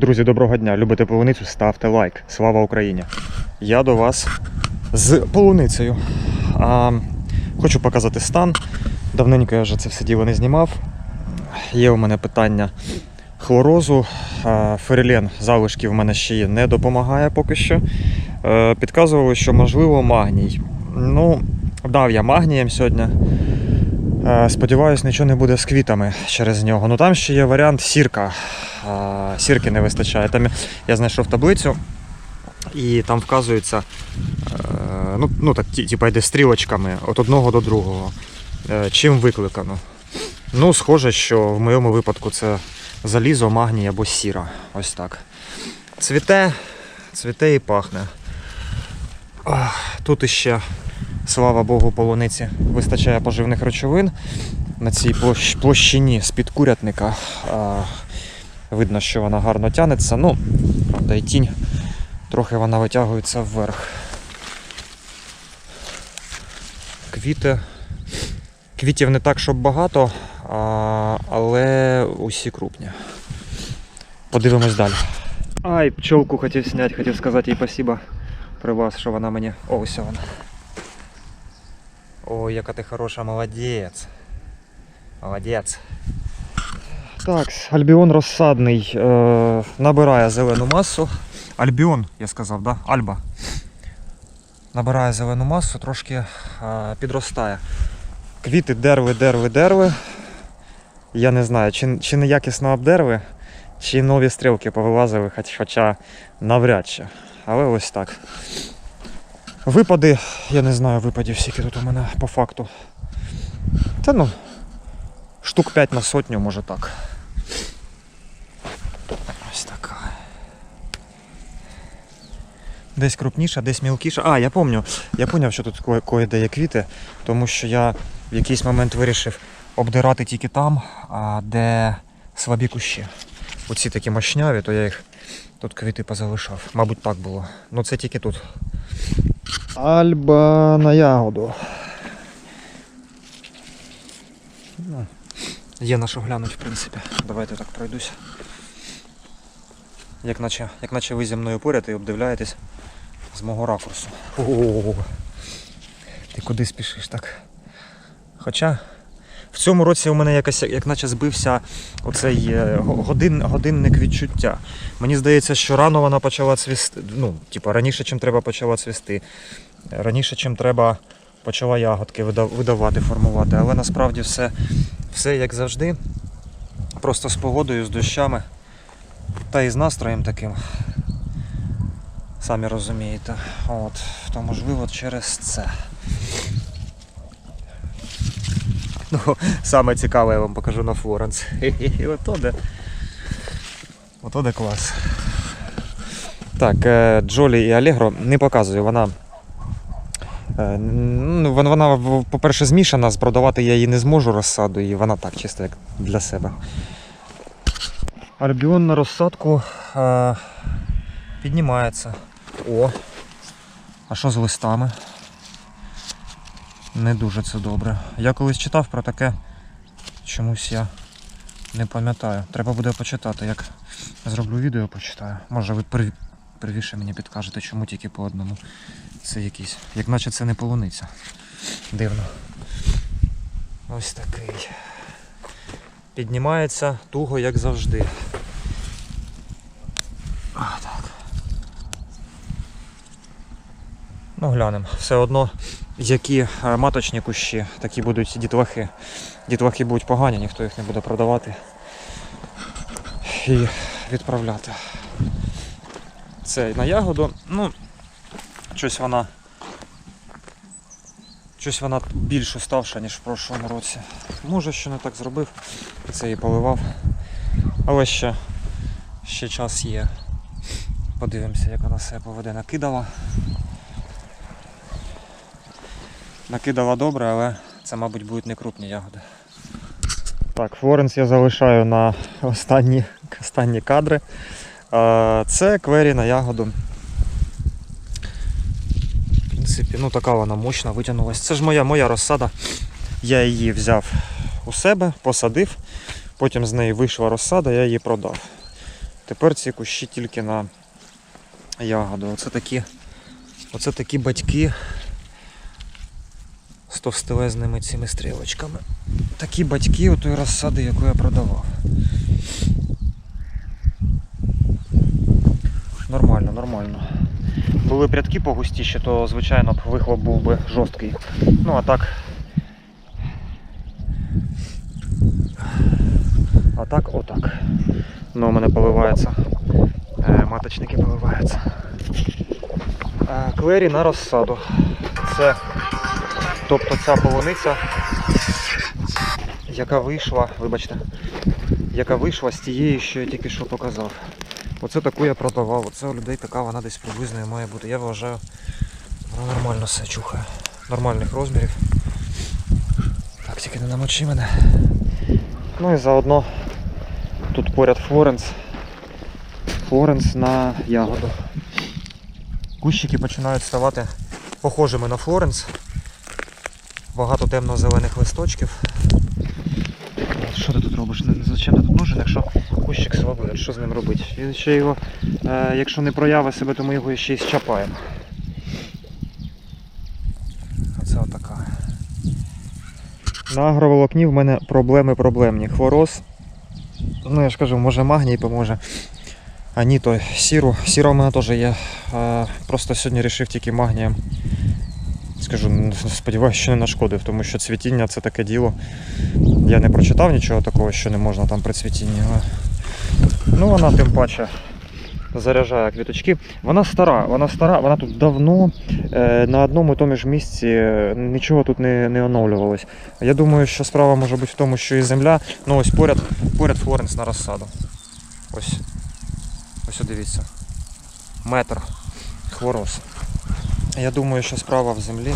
Друзі, доброго дня! Любите полуницю? Ставте лайк. Слава Україні! Я до вас з полуницею. А, хочу показати стан. Давненько я вже це все діло не знімав. Є у мене питання хлорозу. Ферелен залишків в мене ще є, не допомагає поки що. Е, Підказували, що можливо магній. Ну, дав я магнієм сьогодні. Е, Сподіваюсь, нічого не буде з квітами через нього. Ну там ще є варіант сірка. Сірки не вистачає. Там я знайшов таблицю, і там вказується, е, ну, ну так, типа йде стрілочками від одного до другого. Е, Чим викликано? Ну, схоже, що в моєму випадку це залізо, магній або сіра. Ось так. Цвіте, цвіте і пахне. Тут іще слава Богу, полуниці вистачає поживних речовин на цій площ- площині з-під курятника. Видно, що вона гарно тянеться. Ну, правда, і тінь трохи вона витягується вверх. Квіти. Квітів не так, щоб багато, а, але усі крупні. Подивимось далі. Ай, пчелку хотів зняти, хотів сказати їй спасибо при вас, що вона мені. О, ось вона. Ой, яка ти хороша, молодець. Молодець. Так, альбіон розсадний е, набирає зелену масу. Альбіон, я сказав, да? Альба. Набирає зелену масу, трошки е, підростає. Квіти дерви, дерви, дерви. Я не знаю, чи, чи неякісно обдерви, чи нові стрілки повилазили, хоч, хоча навряд чи. Але ось так. Випади, я не знаю випадів, скільки тут у мене по факту. Та ну, штук 5 на сотню, може так. Ось така. Десь крупніша, десь мілкіша. А, я пам'ятаю, я пам'ятав, що тут ко- кое-де є квіти, тому що я в якийсь момент вирішив обдирати тільки там, де слабі кущі. Оці такі мощняві, то я їх тут квіти позалишав. Мабуть, так було. Ну це тільки тут. Альба на ягоду. Ну, є на що глянуть, в принципі. Давайте так пройдусь. Як наче, як наче ви зі мною поряд і обдивляєтесь з мого ракурсу. О, ти куди спішиш так? Хоча в цьому році у мене якось як наче збився оцей е, годин, годинник відчуття. Мені здається, що рано вона почала цвісти. Ну, типу, раніше, чим треба почала цвісти. Раніше, чим треба почала ягодки видавати, формувати. Але насправді все, все як завжди. Просто з погодою, з дощами та і з настроєм таким. Самі розумієте. От, то можливо через це. Ну, саме цікаве я вам покажу на Флоренс. Ото де. Ото де клас. Так, е, Джолі і Алегро не показую. Вона, е, ну, вона, по-перше, змішана, продавати я її не зможу розсаду, і вона так, чисто як для себе. Альбіон на розсадку е, піднімається. О! А що з листами? Не дуже це добре. Я колись читав про таке, чомусь я не пам'ятаю. Треба буде почитати, як зроблю відео, почитаю. Може ви прив... первіше мені підкажете, чому тільки по одному. Це якийсь. Як наче це не полуниця. Дивно. Ось такий. Піднімається туго, як завжди. Так. Ну, глянемо. Все одно, які маточні кущі, такі будуть дітлахи. Дітлахи будуть погані, ніхто їх не буде продавати і відправляти. Це на ягоду. Ну, щось вона. Щось вона більш уставша, ніж в прошлому році. Може, що не так зробив, це її поливав. Але ще, ще час є. Подивимося, як вона себе поведе. Накидала. Накидала добре, але це, мабуть, будуть не крупні ягоди. Так, Флоренс я залишаю на останні, останні кадри. Це квері на ягоду. Принципі, ну така вона мощна, витягнулася. Це ж моя, моя розсада. Я її взяв у себе, посадив, потім з неї вийшла розсада, я її продав. Тепер ці кущі тільки на ягоду. Оце такі, оце такі батьки з товстелезними цими стрілочками. Такі батьки отої розсади, яку я продавав. Нормально, нормально. Були б рядки погустіші, то звичайно б вихлоп був би жорсткий. Ну а так. А так, отак. Ну, у мене поливається. Е, маточники поливаються. Е, клері на розсаду. Це, тобто ця полуниця, яка вийшла, вибачте, яка вийшла з тієї, що я тільки що показав. Оце таку я продавав. Оце у людей така вона десь приблизно має бути. Я вважаю, вона нормально все чухає. Нормальних розмірів. Так, тільки не намочи мене. Ну і заодно тут поряд Флоренс. Флоренс на ягоду. Кущики починають ставати похожими на Флоренс. Багато темно-зелених листочків. Що ти тут робиш? Зачем ти тут нужен, якщо кущик слабий? Що з ним робити? Він ще його, е, якщо не проявить себе, то ми його ще й щапаємо. Оце отака. На агроволокні в мене проблеми проблемні. Хвороз. Ну я ж кажу, може магній поможе. А ні, то сіру. Сіра у мене теж є. Е, Просто сьогодні вирішив тільки магнієм. Скажу, сподіваюся, що не нашкодив, тому що цвітіння це таке діло. Я не прочитав нічого такого, що не можна там при цвітінні. Ну вона тим паче заряджає квіточки. Вона стара, вона стара, вона тут давно е, на одному і тому ж місці е, нічого тут не, не оновлювалось. Я думаю, що справа може бути в тому, що і земля, ну ось поряд, поряд Флоренс на розсаду. Ось. Ось дивіться. Метр хвороз. Я думаю, що справа в землі.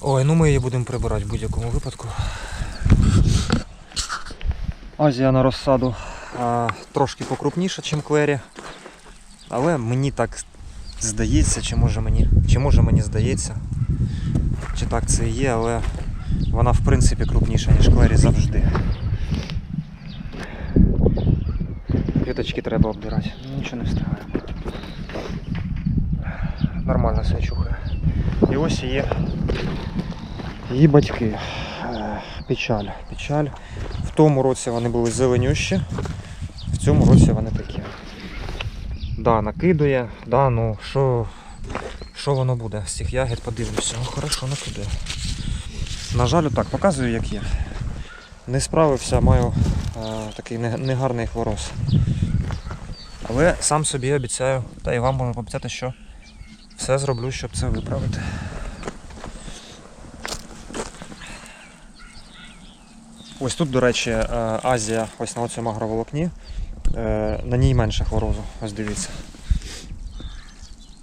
Ой, ну ми її будемо прибирати в будь-якому випадку. Азія на розсаду а, трошки покрупніша, ніж Клері. Але мені так здається, чи може мені, чи може мені здається, чи так це і є, але вона в принципі крупніша, ніж Клері завжди. Квіточки треба обдирати. Нічого не встигаю. Нормально все чухає. І ось її, її батьки. Е, Печаль. Печаль. Тому році вони були зеленющі, в цьому році вони такі. Да, накидує, да, ну що, що воно буде з цих ягід, подивлюся. Ну хорошо накидує. На жаль, так, показую як є. Не справився, маю е, такий негарний хвороз. Але сам собі обіцяю, та і вам можу пообіцяти, що все зроблю, щоб це виправити. Ось тут, до речі, е, Азія, ось на цьому агроволокні. Е, На ній менше хворозу, ось дивіться.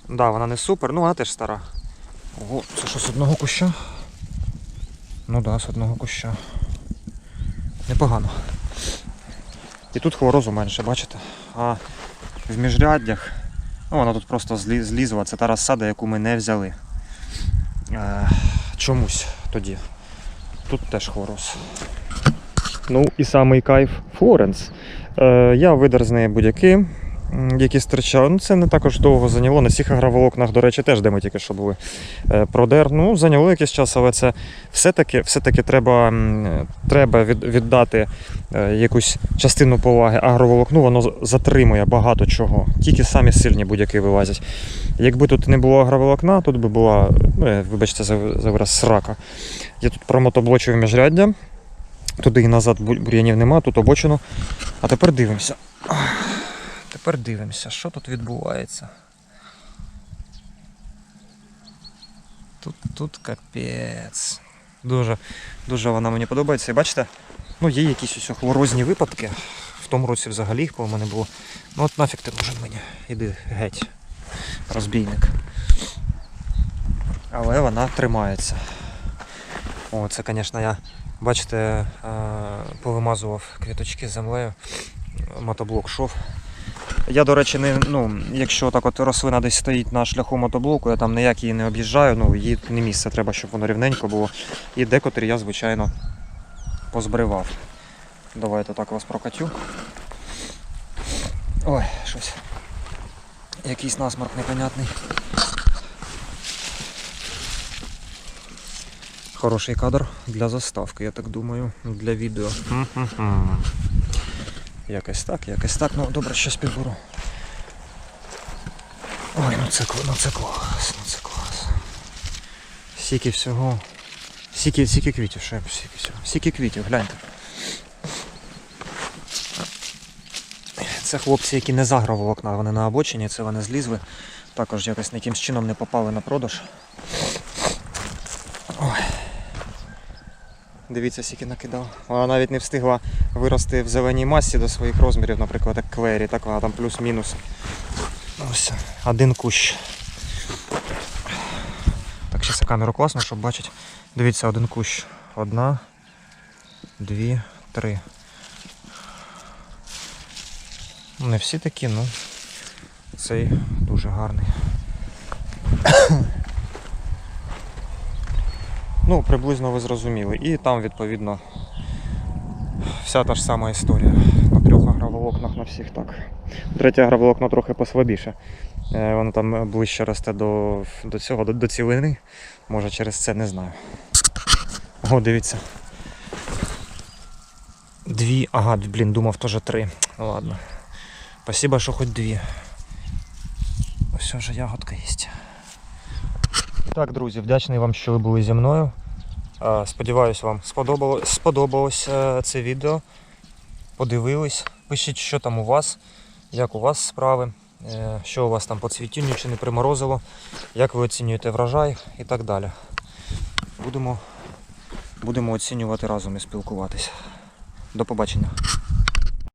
Да, вона не супер, ну вона теж стара. Ого, це що з одного куща? Ну да, з одного куща. Непогано. І тут хворозу менше, бачите? А в міжряддях, ну вона тут просто злі- злізла, це та розсада, яку ми не взяли. Е, чомусь тоді. Тут теж хвороз. Ну і самий кайф Флоренс. Е, я видер з неї будь-які, які стирчали. Ну, це не також довго зайняло. На цих агроволокнах, до речі, теж де тільки що були. Е, продер. Ну, зайняло якийсь час, але це все-таки, все-таки треба, треба від, віддати е, якусь частину поваги агроволокну, воно затримує багато чого. Тільки самі сильні будь-які вилазять. Якби тут не було агроволокна, тут би була, ну, вибачте, за, вираз срака. Я тут промотоблочив міжряддя. Туди і назад бур'янів нема, тут обочину. А тепер дивимося. Тепер дивимося, що тут відбувається. Тут, тут капець. Дуже, дуже вона мені подобається. І бачите, ну є якісь ось хворозні випадки. В тому році взагалі їх по мене було. Ну от нафіг ти нужен мені. Іди геть. Розбійник. Але вона тримається. О, це, звісно, я, бачите, е, повимазував квіточки з землею. Мотоблок шов. Я, до речі, не, ну, якщо так от рослина десь стоїть на шляху мотоблоку, я там ніяк її не об'їжджаю, ну їй не місце, треба, щоб воно рівненько було. І декотрі я, звичайно, позбривав. Давайте так вас прокатю. Ой, щось. Якийсь насморк непонятний. Хороший кадр для заставки, я так думаю, для відео. Якось так, якось так. Ну добре, щось підберу. Ой, ну це, ну це клас, ну це клас. Сіки всього. Сіки, сіки квітів, ще сіки всього. Сіки квітів, гляньте. Це хлопці, які не заграв окна, вони на обочині, це вони злізли. Також якось якимсь чином не попали на продаж. Дивіться, скільки накидав. Вона навіть не встигла вирости в зеленій масі до своїх розмірів, наприклад, як клері, так вона там плюс-мінус. Ось один кущ. Так, зараз камеру класно, щоб бачити. Дивіться, один кущ. Одна, дві, три. Ну, Не всі такі, ну цей дуже гарний. Ну, приблизно ви зрозуміли. І там, відповідно, вся та ж сама історія. На трьох агроволокнах на всіх так. Третє агроволокно трохи послабіше. Е, Воно там ближче росте до, до цього, до, до цілини. Може через це не знаю. О, дивіться. Дві. Ага, блін, думав теж три. Ладно. Спасибо, що хоч дві. Ось вже ягодка є. Так, друзі, вдячний вам, що ви були зі мною. Сподіваюсь, вам сподобалось, сподобалось це відео. Подивились. Пишіть, що там у вас, як у вас справи, е, що у вас там по цвітінню, чи не приморозило, як ви оцінюєте врожай і так далі. Будемо, будемо оцінювати разом і спілкуватися. До побачення.